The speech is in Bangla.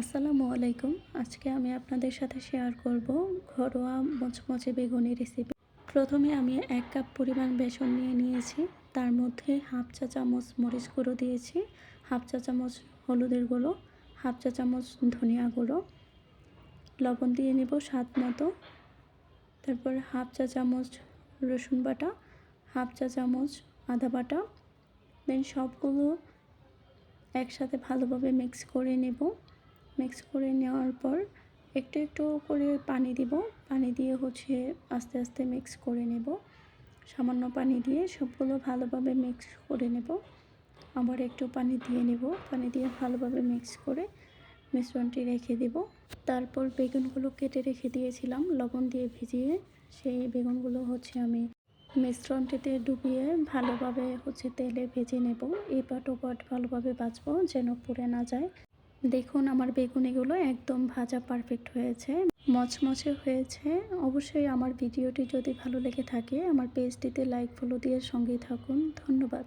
আসসালামু আলাইকুম। আজকে আমি আপনাদের সাথে শেয়ার করব ঘরোয়া মচমচে বেগুনি রেসিপি প্রথমে আমি এক কাপ পরিমাণ বেসন নিয়ে নিয়েছি। তার মধ্যে হাফ চা চামচ মরিচ গুঁড়ো দিয়েছি, হাফ চা চামচ হলুদের গুঁড়ো, হাফ চা চামচ ধনিয়া গুঁড়ো। লবণ দিয়ে নেব স্বাদ মতো। তারপর হাফ চা চামচ রসুন বাটা, হাফ চা চামচ আদা বাটা। দেন সবগুলো একসাথে ভালোভাবে মিক্স করে নেব। মিক্স করে নেওয়ার পর একটু একটু করে পানি দিব। পানি দিয়ে হচ্ছে আস্তে আস্তে মিক্স করে নেব। সামান্য পানি দিয়ে সবগুলো ভালোভাবে মিক্স করে নেব। আবার একটু পানি দিয়ে নেব। পানি দিয়ে ভালোভাবে মিক্স করে মিশ্রণটি রেখে দেব। তারপর বেগুনগুলো কেটে রেখে দিয়েছিলাম। লবণ দিয়ে ভিজিয়ে সেই বেগুনগুলো হচ্ছে আমি মিশ্রণটিতে ডুবিয়ে ভালোভাবে হচ্ছে তেলে ভেজে নেব। এপাট ওপাট ভালোভাবে বাছবো যেন পুড়ে না যায়। দেখুন আমার বেগুনিগুলো একদম ভাজা পারফেক্ট হয়েছে, মচমচে হয়েছে। অবশ্যই আমার ভিডিওটি যদি ভালো লেগে থাকে, আমার পেজটিতে লাইক ফলো দিয়ে সঙ্গেই থাকুন। ধন্যবাদ।